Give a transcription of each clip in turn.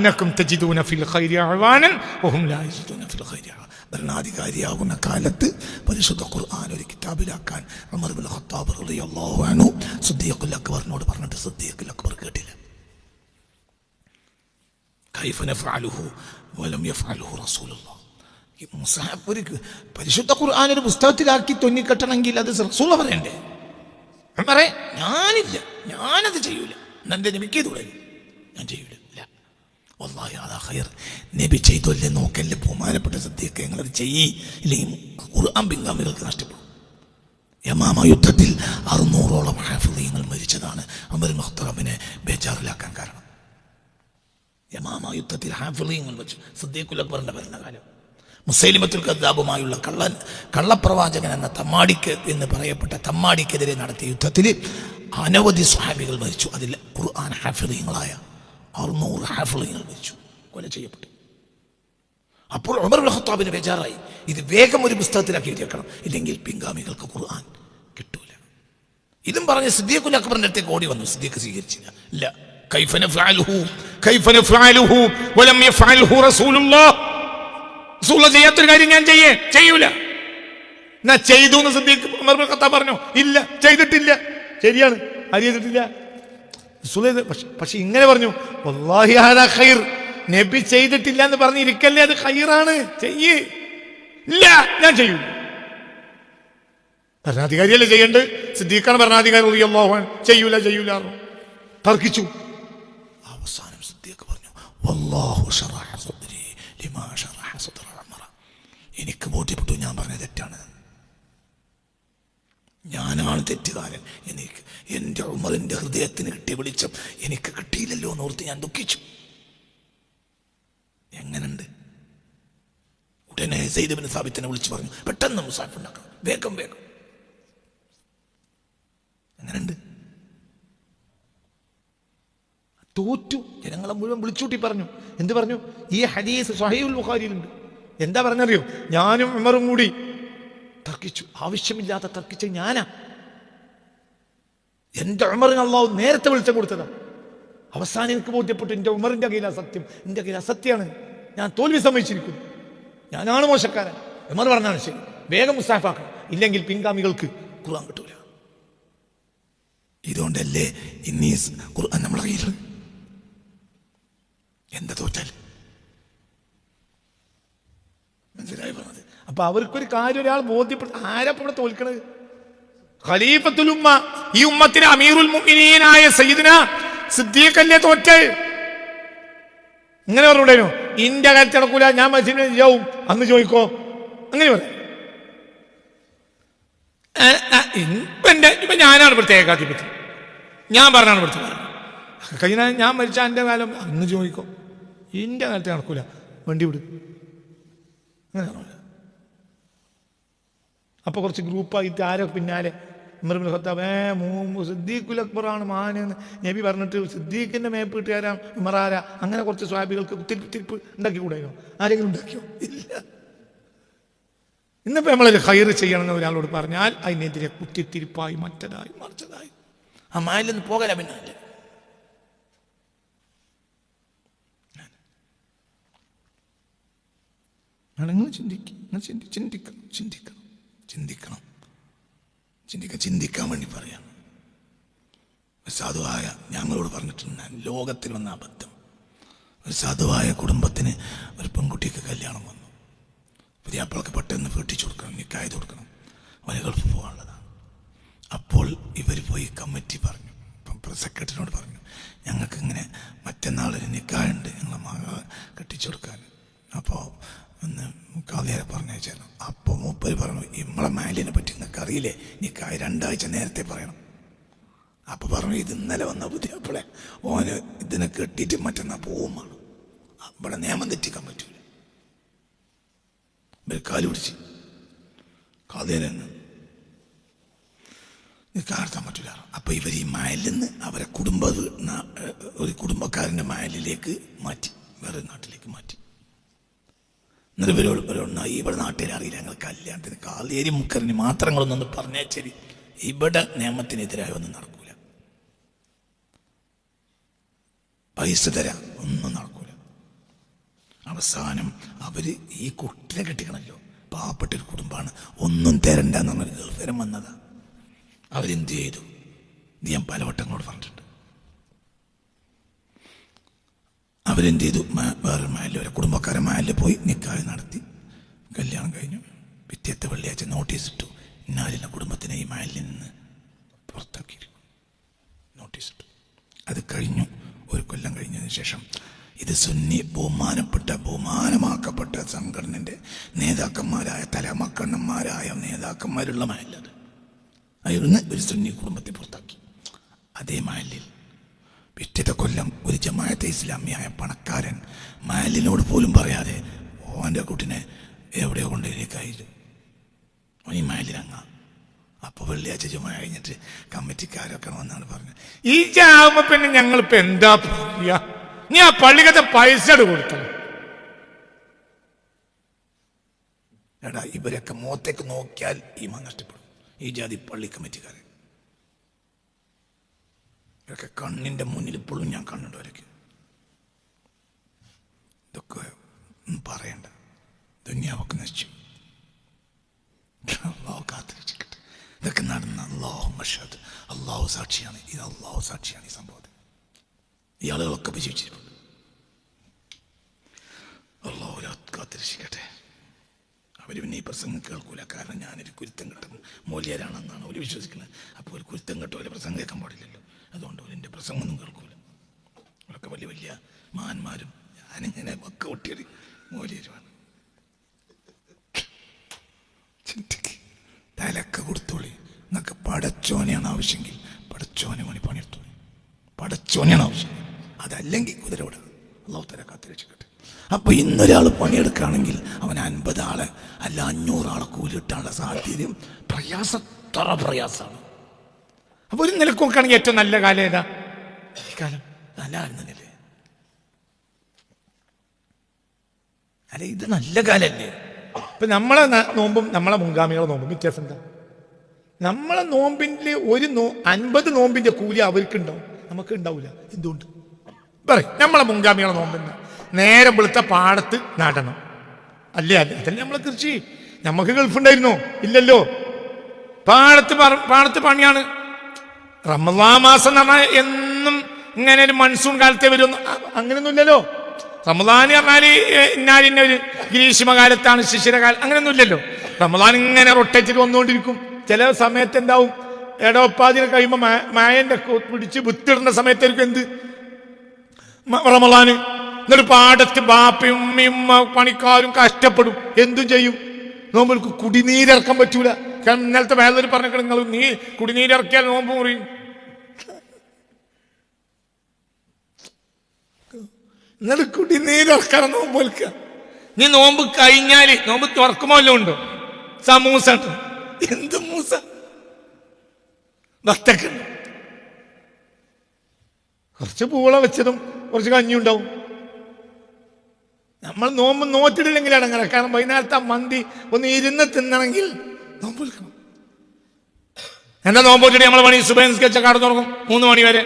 അന്നക്കും തജിദൂന ഫിൽ ഖൈരി അഅ്വാനൻ വഹും ലാ യജിദൂന ഫിൽ ഖൈരി. ഭരണാധികാരിയാകുന്ന കാലത്ത് പരിശുദ്ധ ഖുർആൻ ഒരു കിതാബിലാക്കാൻ ഉമർ ബിൻ ഖത്താബ് റളിയല്ലാഹു അൻഹു സിദ്ദീഖുൽ അക്ബറിനോട് പറഞ്ഞിട്ട് സിദ്ദീഖുൽ അക്ബർ കേട്ടില്ല. കൈഫ നഫ്അലുഹു വലം യഫ്അലുഹു റസൂലുള്ളാഹ് മുസാഫ് ഒരു പരിശുദ്ധ ഖുർആൻ ഒരു പുസ്തകത്തിലാക്കി തൊന്നിക്കെട്ടണമെങ്കിൽ അത് റസൂള പറയണ്ടേ? ഉമറേ ഞാനില്ല. ഞാനത് ചെയ്യൂല. എന്നെ നബിക്ക് ഞാൻ ചെയ്യൂല. വല്ലാഹി അതാ ഖൈർ. നബി ചെയ്തല്ലേ നോക്കല്ലേ ബഹുമാനപ്പെട്ട സദ്യയൊക്കെ ഞങ്ങളത് ചെയ്യി? ഇല്ലെങ്കിൽ ഖുർആൻ പിൻഗാമികൾക്ക് നഷ്ടപ്പെടും. യമാമ യുദ്ധത്തിൽ അറുന്നൂറോളം ഹാഫിളീങ്ങൾ മരിച്ചതാണ് അമർ മുഖ്തറബിനെ ബേജാറിലാക്കാൻ കാരണം. യമാമ യുദ്ധത്തിൽ ഹാഫിളീങ്ങൾ മരിച്ചു. സദ്യക്കുലക്ബറിന്റെ ഭരണകാലം. മുസൈലിമത്തുൽ കദ്ദാബുമായുള്ള കള്ളൻ കള്ളപ്രവാചകൻ എന്ന തമ്മാടിക്ക് എന്ന് പറയപ്പെട്ട തമ്മാടിക്കെതിരെ നടത്തിയ യുദ്ധത്തിൽ അനവധി സ്വഹാബികൾ മരിച്ചു. അതിൽ ഖുർആൻ ഹാഫിളീങ്ങളായ അറുന്നൂറ് ഹാഫിളീങ്ങൾ വെച്ചു. കൊല ചെയ്യപ്പെട്ടു. അപ്പോൾ ഉമർ ഖത്താബിന് ബേജാറായി. ഇത് വേഗം ഒരു പുസ്തകത്തിലാക്കി എഴുതിയേക്കണം ഇല്ലെങ്കിൽ പിൻഗാമികൾക്ക് ഖുർആൻ കിട്ടൂല. ഇതും പറഞ്ഞ് സിദ്ദീഖുൽ അക്ബറിന്റെ അടുത്തേക്ക് ഓടി വന്നു. സിദ്ദീഖ് സ്വീകരിച്ചില്ല. ഇല്ല. കൈഫന കൈഫന വലം റസൂലുള്ളാഹ് ഞാൻ ചെയ്യേ? ചെയ്യൂല. എന്നാ ഉമർ ഖത്താബ് പറഞ്ഞു. ഇല്ല. ചെയ്തിട്ടില്ല. ശരിയാണ്. ആര് ചെയ്തിട്ടില്ല. പക്ഷെ പക്ഷെ ഇങ്ങനെ പറഞ്ഞു ഖൈർ നബി ചെയ്തിട്ടില്ല എന്ന് പറഞ്ഞിരിക്കല്ലേ അത് ഖൈറാണ് ചെയ്യേ. ഇല്ല ഞാൻ ചെയ്യും ഭരണാധികാരിയല്ലേ ചെയ്യേണ്ടത്? സിദ്ദീഖാണ് ഭരണാധികാരി റളിയല്ലാഹു അൻഹു. ചെയ്യൂല ചെയ്യൂല തർക്കിച്ചു. അവസാനം സിദ്ദീഖ് പറഞ്ഞു എനിക്ക് ബോധ്യപ്പെട്ടു ഞാൻ പറഞ്ഞത് തെറ്റാണ്. ഞാനാണ് തെറ്റുകാരൻ. എനിക്ക് എന്റെ ഉമറിന്റെ ഹൃദയത്തിന് കിട്ടിയ വെളിച്ചം എനിക്ക് കിട്ടിയില്ലല്ലോ എന്ന് ഓർത്ത് ഞാൻ ദുഃഖിച്ചു. എങ്ങനുണ്ട്? ഉടനെ സൈദബിന് സാബിത്തിനെ വിളിച്ചു പറഞ്ഞു പെട്ടെന്ന് മുസാഫ് ഉണ്ടാക്കണം. വേഗം വേഗം. എങ്ങനുണ്ട്? തോറ്റു. ജനങ്ങളെ മുഴുവൻ വിളിച്ചൂട്ടി പറഞ്ഞു. എന്ത് പറഞ്ഞു? ഈ ഹദീസ് സഹീൽ ബുഖാരിയിലുണ്ട്. എന്താ പറഞ്ഞറിയോ? ഞാനും ഉമറും കൂടി തർക്കിച്ചു. ആവശ്യമില്ലാതെ തർക്കിച്ച ഞാനാ. എന്റെ ഉമറിന് അള്ളാഹു നേരത്തെ വിളിച്ചു കൊടുത്തതാ. അവസാനം എനിക്ക് ബോധ്യപ്പെട്ടു എന്റെ ഉമറിന്റെ കയ്യിൽ അസത്യം എന്റെ കയ്യിൽ അസത്യമാണ് ഞാൻ തോൽവി സമ്മതിച്ചിരിക്കുന്നു. ഞാനാണ് മോശക്കാരൻ. ഉമർ പറഞ്ഞാണ് ശരി. വേഗം മുസ്താഫാക്കണം. ഇല്ലെങ്കിൽ പിൻഗാമികൾക്ക് ഖുർആൻ കിട്ടൂല. ഇതുകൊണ്ടല്ലേ ഇന്നീ ഖുർആൻ നമ്മളെ കയ്യിലുള്ളത് എന്താ തോറ്റാൽ മനസ്സിലായി പറഞ്ഞത് അപ്പൊ അവർക്കൊരു കാര്യം ഒരാൾ ബോധ്യപ്പെട്ട ആരാ ഇപ്പൊ ഇവിടെ തോൽക്കണത്? ഖലീഫത്തുൽ ഉമ്മ ഈ ഉമ്മത്തിന് അമീറുൽ മുഅ്മിനീനായ സയ്യിദിന സിദ്ദീഖല്ലേ തോറ്റൽ ഇങ്ങനെ പറഞ്ഞൂടേനു. ഇന്റെ കാര്യത്തിൽ നടക്കൂല ഞാൻ മത്സരം ചെയ്യാവും അന്ന് ചോദിക്കോ. അങ്ങനെ പറയാം ഇപ്പൊ ഇപ്പൊ ഞാനാണ് പ്രത്യേക ഏകാധിപത്യം. ഞാൻ പറഞ്ഞാണ് ഇവിടുത്തെ കാരണം കഴിഞ്ഞ ഞാൻ മരിച്ച എന്റെ കാലം അന്ന് ചോദിക്കോ. ഇന്റെ കാലത്ത് നടക്കൂല. വണ്ടി വിടും. അങ്ങനെ പറഞ്ഞില്ല അപ്പൊ കുറച്ച് ഗ്രൂപ്പായിട്ട് ആരോ പിന്നാലെ ഉമർ ഇബ്നു ഖത്താബ് ഏ മൂ സിദ്ദീഖുൽ അക്ബറാണ് മാനെന്ന് നബി പറഞ്ഞിട്ട് സിദ്ദീഖിന്റെ മേപ്പ് കിട്ടിയാരാ ഉമറാര അങ്ങനെ കുറച്ച് സ്വാബികൾക്ക് തിരിപ്പ് തിരിപ്പ് ഉണ്ടാക്കി കൂടെയോ? ആരെങ്കിലും ഉണ്ടാക്കിയോ? ഇല്ല. ഇന്നിപ്പോ നമ്മളൊരു ഹയർ ചെയ്യണമെന്ന് ഒരാളോട് പറഞ്ഞാൽ അതിനെതിരെ കുത്തിത്തിരിപ്പായി മറ്റതായി മറിച്ചതായി. ആ മാലിന്ന് പോകല പിന്നെ നിങ്ങൾ ചിന്തിക്കും നിങ്ങൾ ചിന്തി ചിന്തിക്കണം ചിന്തിക്കണം. ചിന്തിക്കണം. ചിന്തിക്കാൻ ചിന്തിക്കാൻ വേണ്ടി പറയാം ഒരു സാധുവായ ഞങ്ങളോട് പറഞ്ഞിട്ടുണ്ട് ലോകത്തിൽ വന്ന അബദ്ധം. ഒരു സാധുവായ കുടുംബത്തിന് ഒരു പെൺകുട്ടിക്ക് കല്യാണം വന്നു. പുതിയാപ്പിളക്ക് പെട്ടെന്ന് വീട്ടിച്ചു കൊടുക്കണം നിക്കായത് കൊടുക്കണം. വലിയ ഗൾഫ് പോകാനുള്ളതാണ്. അപ്പോൾ ഇവർ പോയി കമ്മിറ്റി പറഞ്ഞു. ഇപ്പം സെക്രട്ടറിനോട് പറഞ്ഞു ഞങ്ങൾക്ക് ഇങ്ങനെ മറ്റന്നാളൊരു നിക്കായുണ്ട് ഞങ്ങളെ മകളെ കെട്ടിച്ചു കൊടുക്കാൻ. അപ്പോൾ ഒന്ന് പറഞ്ഞു പറഞ്ഞയച്ചായിരുന്നു. അപ്പോൾ മൂപ്പര് പറഞ്ഞു ഇമ്മളെ മാലിനെ പറ്റി നിങ്ങൾക്ക് അറിയില്ലേ? നിക്കായ രണ്ടാഴ്ച നേരത്തെ പറയണം. അപ്പോൾ പറഞ്ഞു ഇത് ഇന്നലെ വന്ന പുതിയപ്പോളെ. ഓന് ഇതിനെ കെട്ടിയിട്ട് മറ്റന്നാ പോവുമാണ് അവിടെ നിയമം തെറ്റിക്കാൻ പറ്റൂല. കാൽ പിടിച്ച് കാതേരെന്ന് നിൽക്കാൻ പറ്റൂല. അപ്പം ഇവർ ഈ മയലിൽ നിന്ന് അവരെ കുടുംബ ഒരു കുടുംബക്കാരന്റെ മയലിലേക്ക് മാറ്റി വേറെ നാട്ടിലേക്ക് മാറ്റി. ഇവരോട് ഇവരോട് ഇവിടെ നാട്ടിൽ അറിയില്ല ഞങ്ങൾ കല്യാണത്തിന് കാലേരി മുക്കറിന് മാത്രങ്ങളൊന്നൊന്ന് ശരി. ഇവിടെ നിയമത്തിനെതിരായി ഒന്നും നടക്കൂല. പൈസ തരാം ഒന്നും നടക്കൂല. അവസാനം അവർ ഈ കുട്ടിനെ കെട്ടിക്കണല്ലോ. പാവപ്പെട്ട ഒരു കുടുംബമാണ്. ഒന്നും തരണ്ടെന്ന് പറഞ്ഞൊരു ഗൾഫരം വന്നതാ. അവരെന്ത് ചെയ്തു? ഇത് ഞാൻ പലവട്ടങ്ങളോട് പറഞ്ഞിട്ടുണ്ട്. അവരെന്ത് ചെയ്തു? വേറെ മാലിൽ കുടുംബക്കാരെ മാലിൽ പോയി നിക്കാഹ് നടത്തി. കല്യാണം കഴിഞ്ഞു. പിറ്റേത്തെ വെള്ളിയാഴ്ച നോട്ടീസ് ഇട്ടു. ഇന്നാലിന്റെ കുടുംബത്തിനെ ഈ മാലിൽ നിന്ന് പുറത്താക്കിയിരിക്കും നോട്ടീസ് ഇട്ടു. അത് കഴിഞ്ഞു. ഒരു കൊല്ലം കഴിഞ്ഞതിന് ശേഷം ഇത് സുന്നി ബഹുമാനപ്പെട്ട ബഹുമാനമാക്കപ്പെട്ട സംഘടനന്റെ നേതാക്കന്മാരായ തലമക്കണ്ണന്മാരായ നേതാക്കന്മാരുള്ള മഹല്ലത് നിന്ന് ഒരു സുന്നി കുടുംബത്തെ പുറത്താക്കി. അതേ മഹലിൽ പിറ്റത്തെ കൊല്ലം ഒരു ജമായത്തെ ഇസ്ലാമിയായ പണക്കാരൻ മാലിനോട് പോലും പറയാതെ ഓന്റെ കുട്ടിനെ എവിടെയോ കൊണ്ടുപോയി ഈ മാലിനങ്ങ. അപ്പൊ വെള്ളിയാഴ്ച ചുമ കഴിഞ്ഞിട്ട് കമ്മിറ്റിക്കാരൊക്കെ വന്നാണ് പറഞ്ഞത്. ഈ ചാവുമ്പോ പിന്നെ ഞങ്ങളിപ്പോ എന്താ പറയാ? നീ ആ പള്ളിക്കത്തെ പൈസ കൊടുക്കണം എടാ ഇവരൊക്കെ മോത്തേക്ക് നോക്കിയാൽ ഈ മൻ നഷ്ടപ്പെടും. ഈ ജാതി പള്ളി കമ്മിറ്റിക്കാരൻ ഇവരൊക്കെ കണ്ണിന്റെ മുന്നിൽ ഇപ്പോഴും ഞാൻ കണ്ണുണ്ട് അവരൊക്കെ ഇതൊക്കെ പറയണ്ട. ദുന്യാവൊക്കെ നശിച്ചു. അള്ളാഹു കാത്തിരിക്കട്ടെ. ഇതൊക്കെ നടന്ന അള്ളാഹു മഷാദ്. അള്ളാഹു സാക്ഷിയാണ്. ഇത് അള്ളാഹു സാക്ഷിയാണ് ഈ സംഭവത്തിൽ ഈ ആളുകളൊക്കെ വിജയിച്ചിരിപ്പുണ്ട്. അള്ളാഹു കാത്തിരിക്കട്ടെ. അവർ പിന്നെ ഈ പ്രസംഗം കേൾക്കൂല. കാരണം ഞാനൊരു കുരുത്തം കെട്ടും മൂല്യരാണെന്നാണ് അവർ വിശ്വസിക്കുന്നത്. അപ്പോൾ ഒരു കുരുത്തം കെട്ടോ ഒരു പ്രസംഗം കേൾക്കാൻ പാടില്ലല്ലോ. അതുകൊണ്ട് എന്റെ പ്രസംഗമൊന്നും കേൾക്കൂല. അവരൊക്കെ വലിയ വലിയ മഹാന്മാരും ഞാനിങ്ങനെ ഒക്കെ ഒട്ടിയൊരു മൂലിയരുമാണ് തലക്ക് കൊടുത്തോളി. എന്നൊക്കെ പടച്ചോനെയാണ് ആവശ്യമെങ്കിൽ പടച്ചോനെ മണി പണിയെടുത്തോളി. പടച്ചോനെയാണ് ആവശ്യം. അതല്ലെങ്കിൽ കുതിര വിടുക. അള്ളാഹു തല കാത്തിരക്ഷിക്കട്ടെ അപ്പൊ ഇന്നൊരാൾ പണിയെടുക്കുകയാണെങ്കിൽ അവൻ അൻപത് ആളെ അല്ല അഞ്ഞൂറ് ആളെ കൂലിട്ടാനുള്ള സാധ്യതയും പ്രയാസത്തറ പ്രയാസമാണ്. അപ്പൊ ഒരു നിലയ്ക്ക് നോക്കുകയാണെങ്കിൽ ഏറ്റവും നല്ല കാലം ഏതാ? ഈ കാലം നല്ല ആയിരുന്നില്ലേ അല്ല ഇത് നല്ല കാലല്ലേ? ഇപ്പൊ നമ്മളെ നോമ്പും നമ്മളെ മുൻഗാമികളെ നോമ്പും വ്യത്യാസം എന്താ? നമ്മളെ നോമ്പിന്റെ ഒരു നോ അൻപത് നോമ്പിന്റെ കൂലി അവർക്ക് ഉണ്ടാവും നമുക്ക് ഉണ്ടാവില്ല എന്തുകൊണ്ട്? പറയും. നമ്മളെ മുൻഗാമികളെ നോമ്പെന്താ നേരെ വെളുത്ത പാടത്ത് നടണം. അല്ലേ? അല്ലേ അതല്ലേ നമ്മളെ കൃഷി. നമുക്ക് ഗൾഫുണ്ടായിരുന്നോ? ഇല്ലല്ലോ. പാടത്ത് പാടത്ത് പണിയാണ്. റമദാ മാസം എന്ന് പറഞ്ഞാൽ എന്നും ഇങ്ങനെ ഒരു മൺസൂൺ കാലത്തെ വരും അങ്ങനെയൊന്നുമില്ലല്ലോ. റമദാൻ പറഞ്ഞാൽ ഇന്നാലിന്ന ഒരു ഗ്രീഷ്മകാലത്താണ് ശിശിരകാലം അങ്ങനെയൊന്നും ഇല്ലല്ലോ റമദാൻ ഇങ്ങനെ റൊട്ടേറ്റിട്ട് വന്നുകൊണ്ടിരിക്കും. ചില സമയത്ത് എന്താവും? എടവപ്പാതിന് കഴിയുമ്പോൾ മായന്റെ പിടിച്ച് വിത്തിടുന്ന സമയത്തായിരിക്കും എന്ത്? റമദാന്. എന്നിട്ട് പാടത്ത് ബാപ്പയും ഉമ്മയും പണിക്കാരും കഷ്ടപ്പെടും. എന്തും ചെയ്യും? നോമ്പൽക്ക് കുടിനീരിറക്കാൻ പറ്റൂല. ഇന്നലത്തെ വേദന പറഞ്ഞു നിങ്ങൾ നീ കുടിനീരിറക്കിയാൽ നോമ്പ് മുറിയും. നിങ്ങൾ കുടിനീരിറക്കാൻ നോമ്പ് വിൽക്കുക നീ നോമ്പ് കഴിഞ്ഞാൽ നോമ്പ് തുറക്കുമോ ഉണ്ടോ? സമൂസ ഉണ്ട്. എന്ത് മൂസ? വത്തക്കുണ്ട് കുറച്ച് പൂള വെച്ചതും കുറച്ച് കഞ്ഞി ഉണ്ടാവും. നമ്മൾ നോമ്പ് നോറ്റിടില്ലെങ്കിലാണ് അങ്ങനെ കാരണം വൈകുന്നേരത്തെ മന്തി ഒന്ന് ഇരുന്ന് തിന്നണമെങ്കിൽ നോമ്പ് വിൽക്കണം എന്താ നോമ്പ് വെച്ചിട്ട് നമ്മൾ പണി സുബൈൻ സ്കെച്ച് കട തുടങ്ങും മൂന്ന് മണി വരെ.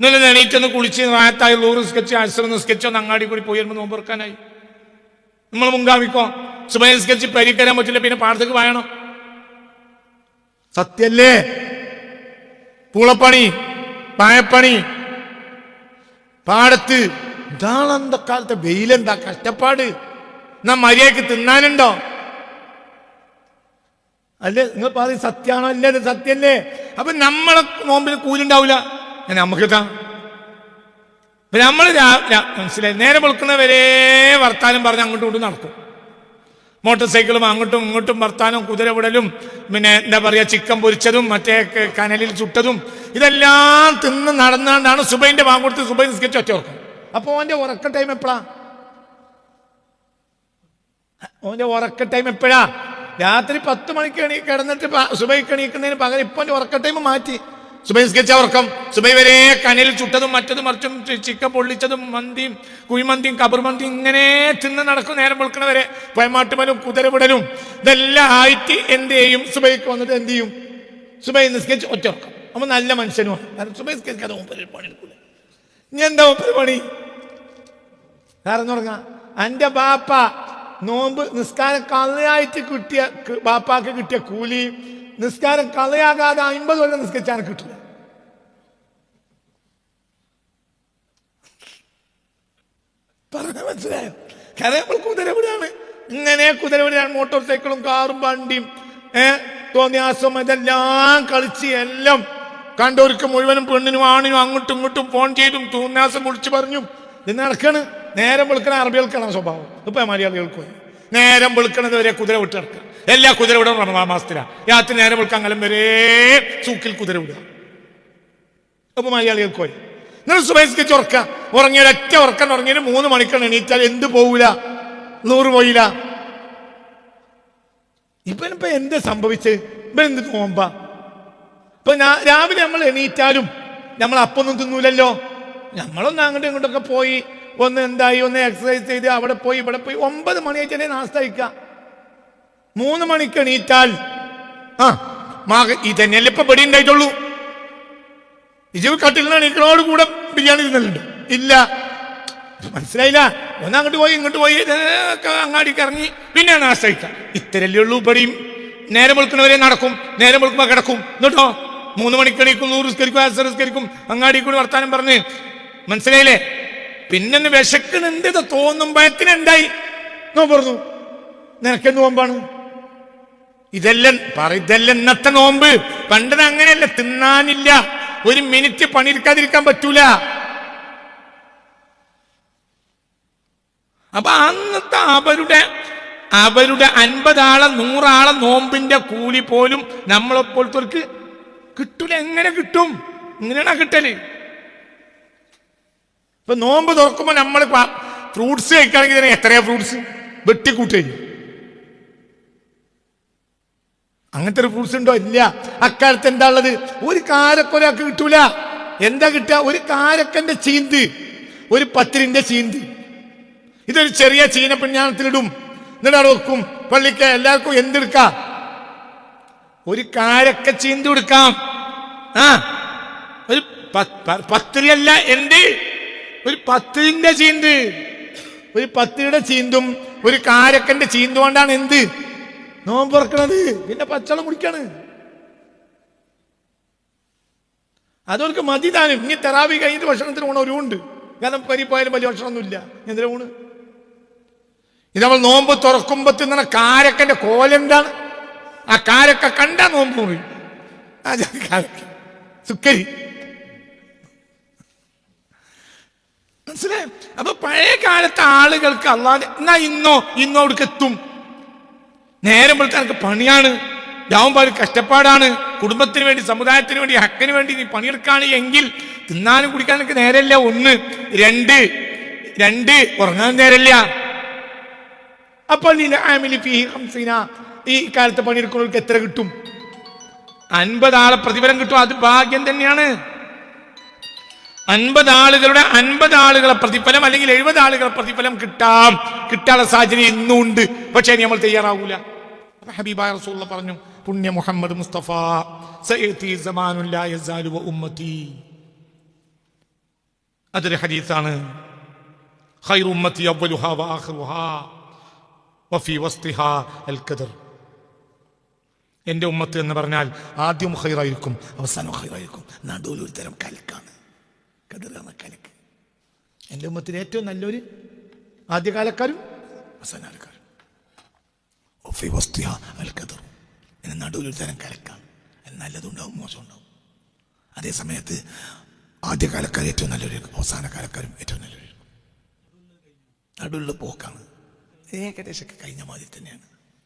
ഇന്നലെ എണീറ്റൊന്ന് കുളിച്ച് റാത്തായി ലൂറ് സ്കെച്ച് അശ്രന്ന് സ്കെച്ച് ഒന്ന് അങ്ങാടി കൂടി പോയി വരുമ്പോൾ നോമ്പ് ഇറക്കാനായി നമ്മൾ മുങ്കാമിക്കോ സുബൈൻ സ്കെച്ച് പരിക്കരാൻ പറ്റില്ല പിന്നെ പാടത്തേക്ക് വായണം. സത്യല്ലേ? പൂളപ്പണി പായപ്പണി പാടത്ത്. ഇതാണ് അന്ത കാലത്തെ വെയിലെന്താ? കഷ്ടപ്പാട്. എന്നാ മര്യാദയ്ക്ക് തിന്നാനുണ്ടോ? അല്ലേ? നിങ്ങൾ പറയും സത്യമാണോ അല്ലേ അത് സത്യല്ലേ? അപ്പൊ നമ്മളെ നോമ്പിന് കൂലുണ്ടാവില്ല നമുക്ക് ഇതാ. നമ്മൾ മനസ്സിലായി? നേരെ വെളുക്കുന്ന വരെ വർത്താനം പറഞ്ഞ് അങ്ങോട്ടും ഇങ്ങോട്ടും നടക്കും. മോട്ടോർ സൈക്കിളും അങ്ങോട്ടും ഇങ്ങോട്ടും വർത്താനം കുതിര വിടലും പിന്നെ എന്താ പറയാ ചിക്കൻ പൊരിച്ചതും മറ്റേ കനലിൽ ചുട്ടതും ഇതെല്ലാം തിന്ന് നടന്നാണ്ടാണ് സുബൈന്റെ ബാങ്ക് കൊടുത്ത് സുബൈ നിസ്കരിച്ച് ഒറ്റ ഉറക്കം. അപ്പൊ ഓന്റെ ഉറക്ക ടൈം എപ്പോഴാ? ഓന്റെ ഉറക്ക ടൈം എപ്പോഴാ? രാത്രി പത്ത് മണിക്ക് എണീ കിടന്നിട്ട് സുബൈക്ക് എണീക്കുന്നതിന് പകരം ഇപ്പൊ ഉറക്ക ടൈം മാറ്റി. സുബൈ നിസ്കരിച്ച ഉറക്കം. സുബൈ വരെ കനിൽ ചുട്ടതും മറ്റതും മറിച്ചും ചിക്കൻ പൊള്ളിച്ചതും മന്തിയും കുഴിമന്തിയും കബർ മന്തിയും ഇങ്ങനെ തിന്ന് നടക്കും നേരം വെളുക്കണവരെ പയമാട്ടുമലും കുതിരവിടലും ഇതെല്ലാം ആയിട്ട് എന്ത് ചെയ്യും? സുബൈക്ക് വന്നിട്ട് എന്ത് ചെയ്യും? സുബൈ നിസ്കരിച്ച് ഒറ്റ ഉറക്കം. അപ്പൊ നല്ല മനുഷ്യനുമാണ് കാരണം സുബൈ നിസ്കരിക്കാതെ പണി എടുക്കൂല. ഇനി എന്താ ഒമ്പത് പണി? കാരണം തുടങ്ങാം അന്റെ ബാപ്പ നോമ്പ് നിസ്കാരം കളയായിട്ട് കിട്ടിയ ബാപ്പാക്ക് കിട്ടിയ കൂലി നിസ്കാരം കളയാകാതെ അമ്പത് കൊല്ലം നിസ്കരിച്ചാണ് കിട്ടില്ല പറഞ്ഞ മനസ്സിലായോ? കാരണം നമ്മൾ കുതിരവിടാണ് ഇങ്ങനെ കുതിരവിടാണ് മോട്ടോർ സൈക്കിളും കാറും വണ്ടിയും ഏർ തോന്നിയാസം ഇതെല്ലാം കളിച്ച് എല്ലാം കണ്ടവർക്ക് മുഴുവനും പെണ്ണിനും ആണിനും അങ്ങോട്ടും ഇങ്ങോട്ടും ഫോൺ ചെയ്തും തോന്നിയാസം വിളിച്ചു പറഞ്ഞു. ഇത് നടക്കാണ്. നേരം വിളിക്കണ അറബികൾക്കാണ് സ്വഭാവം. ഇപ്പൊ മലയാളികൾക്ക് നേരം വിളിക്കണത് വരെ കുതിര വിട്ടിറക്കുക എല്ലാ കുതിര വിടും റമദാൻ മാസത്തിലാ. രാത്രി നേരം വെളുക്കാങ്കലം വരെ സൂക്കിൽ കുതിര വിടുക. അപ്പൊ മലയാളികൾക്ക് പോയി. നിങ്ങൾ സുബൈസ്ക്ക് ഉറക്കുക. ഉറങ്ങിയ ഒറ്റ ഉറക്കം ഉറങ്ങിയത് മൂന്ന് മണിക്കാണ് എണീറ്റാൽ എന്ത് പോവില്ല നൂറ് പോയില്ല. ഇവനിപ്പോ എന്ത് സംഭവിച്ച്? ഇവൻ എന്ത് നോമ്പ? ഇപ്പൊ രാവിലെ നമ്മൾ എണീറ്റാലും നമ്മൾ അപ്പൊന്നും തിന്നൂലല്ലോ. നമ്മളൊന്നും അങ്ങോട്ടും ഇങ്ങോട്ടൊക്കെ പോയി. ഒന്ന് എന്തായി? ഒന്ന് എക്സസൈസ് ചെയ്ത് അവിടെ പോയി ഇവിടെ പോയി. ഒമ്പത് മണിയായിട്ടേ നാസ്ത കഴിക്കാം. മൂന്ന് മണിക്ക് എണീറ്റാൽ ആ മാ ഈ തന്നെയല്ലേ ഇപ്പൊ പെടി ഉണ്ടായിട്ടുള്ളൂ. ഇജു കട്ടിലിന് എണീക്കണോട് കൂടെ ബിരിയാണി തിന്നലുണ്ട്. ഇല്ല. മനസ്സിലായില്ല? ഒന്ന് അങ്ങോട്ട് പോയി ഇങ്ങോട്ട് പോയി അങ്ങാടി ഇറങ്ങി പിന്നെ നാസ്ത കഴിക്കാം. ഇത്തരല്ലേ ഉള്ളൂ ഇവിടെയും. നേരം വെളുക്കുന്നവരെ നടക്കും നേരം വെളുക്കുമ്പോ കിടക്കും. എന്നിട്ടോ? മൂന്ന് മണിക്ക് എണീക്കും നൂറ് സ്കരിക്കും അസർ അങ്ങാടി കൂടി വർത്താനം പറഞ്ഞ്. മനസ്സിലായില്ലേ? പിന്നെ വിശക്കണുണ്ട് ഇത് തോന്നുമ്പോഴത്തിന് എന്തായി? നോ പറഞ്ഞു നിനക്കെന്ന് നോമ്പാണ്? ഇതെല്ലാം പറ ഇതെല്ലാം ഇന്നത്തെ നോമ്പ്. പണ്ടത് അങ്ങനെയല്ല തിന്നാനില്ല. ഒരു മിനിറ്റ് പണിയെടുക്കാതിരിക്കാൻ പറ്റൂല. അപ്പൊ അന്നത്തെ അവരുടെ അവരുടെ അൻപതാളെ നൂറാളെ നോമ്പിന്റെ കൂലി പോലും നമ്മളെപ്പോലത്തെ കിട്ടൂല. എങ്ങനെ കിട്ടും? ഇങ്ങനെയാണ് കിട്ടൽ? ഇപ്പൊ നോമ്പ് തുറക്കുമ്പോ നമ്മൾ ഫ്രൂട്ട്സ് കഴിക്കുകയാണെങ്കിൽ തന്നെ എത്രയാ ഫ്രൂട്ട്സ് വെട്ടിക്കൂട്ടി. അങ്ങനത്തെ ഒരു ഫ്രൂട്ട്സ് ഉണ്ടോ? ഇല്ല. അക്കാലത്ത് എന്താ ഉള്ളത്? ഒരു കാരക്ക ഒരാൾക്ക് കിട്ടൂല. എന്താ കിട്ടുക? ഒരു കാരക്കന്റെ ചീന്ത്. ഒരു പത്തിരിന്റെ ചീന്ത്. ഇതൊരു ചെറിയ ചീന പിഞ്ഞാണത്തിലിടും എന്നിട്ട് വെക്കും. പള്ളിക്ക് എല്ലാവർക്കും എന്തെടുക്കാം? ഒരു കാരക്ക ചീന്ത് കൊടുക്കാം. ആ. ഒരു പത്തിരിയല്ല എന്ത്? ഒരു പത്തിന്റെ ചീന്ത്. ഒരു പത്തിയുടെ ചീന്തും ഒരു കാരക്കന്റെ ചീന്തും കൊണ്ടാണ് എന്ത്? നോമ്പ് തുറക്കണത്. പിന്നെ പച്ചളം കുടിക്കാണ്. അതവർക്ക് മതി താനും. ഇനി തെറാവി കഴിഞ്ഞിട്ട് ഭക്ഷണത്തിന് ഉണ്ട് കാരണം പരി പോയാലും വലിയ ഭക്ഷണമൊന്നുമില്ല. എന്തിനാ ഊണ് ഇത് നമ്മൾ നോമ്പ് തുറക്കുമ്പോ തിന്നണ കാരക്കന്റെ കോലെന്താണ് ആ കാരക്ക കണ്ട നോമ്പ് മുറി ആ സുക്കരി. മനസ്സിലായോ? അപ്പൊ പഴയ കാലത്തെ ആളുകൾക്ക് അല്ലാതെ എന്നാ ഇന്നോ ഇന്നോ അവിടേക്ക് എത്തും? നേരം വെളുത്ത എനിക്ക് പണിയാണ്. രാവുമ്പോൾ ഒരു കഷ്ടപ്പാടാണ്. കുടുംബത്തിന് വേണ്ടി സമുദായത്തിന് വേണ്ടി ഹക്കിന് വേണ്ടി നീ പണിയെടുക്കാണ് എങ്കിൽ തിന്നാനും കുടിക്കാനും എനിക്ക് നേരമില്ല. ഒന്ന് രണ്ട് രണ്ട് ഉറങ്ങാൻ നേരമില്ല. അപ്പോൾ നീ. ഈ കാലത്ത് പണിയെടുക്കുന്നവർക്ക് എത്ര കിട്ടും? അൻപത് ആളെ പ്രതിഫലം കിട്ടും. അത് ഭാഗ്യം തന്നെയാണ്. അൻപത് ആളുകളുടെ അൻപത് ആളുകളെ പ്രതിഫലം അല്ലെങ്കിൽ എഴുപത് ആളുകളെ പ്രതിഫലം കിട്ടാം. കിട്ടാനുള്ള സാഹചര്യം ഇന്നും ഉണ്ട്. പക്ഷേ നമ്മൾ തയ്യാറാവൂല. ഹബീബായ പറഞ്ഞു പുണ്യ മുഹമ്മദ് മുസ്തഫ ഉമ്മത്തി. അതൊരു ഹദീസാണ്. വസ്തിഹാ അൽ ഖദർ. എന്റെ ഉമ്മത്ത് എന്ന് പറഞ്ഞാൽ ആദ്യം ഹൈറായിരിക്കും അവസാനം ഹൈറായിരിക്കും നടുവിൽ ഒരു തരം കലക്കാണ്. കതിർ കലക്ക്. എന്റെ ഉമ്മത്തിൽ ഏറ്റവും നല്ലൊരു ആദ്യകാലക്കാരും അവസാനക്കാരും എന്നെ നടുവിലൊരു തരം കലക്കാണ്. അതിന് നല്ലതുണ്ടാവും മോശമുണ്ടാവും. അതേ സമയത്ത് ആദ്യകാലക്കാർ ഏറ്റവും നല്ലൊരു അവസാനക്കാലക്കാരും ഏറ്റവും നല്ലൊരു. നടുവിലുള്ള പോക്കാണ്. ഏകദേശമൊക്കെ കഴിഞ്ഞ മാതിരി തന്നെയാണ്.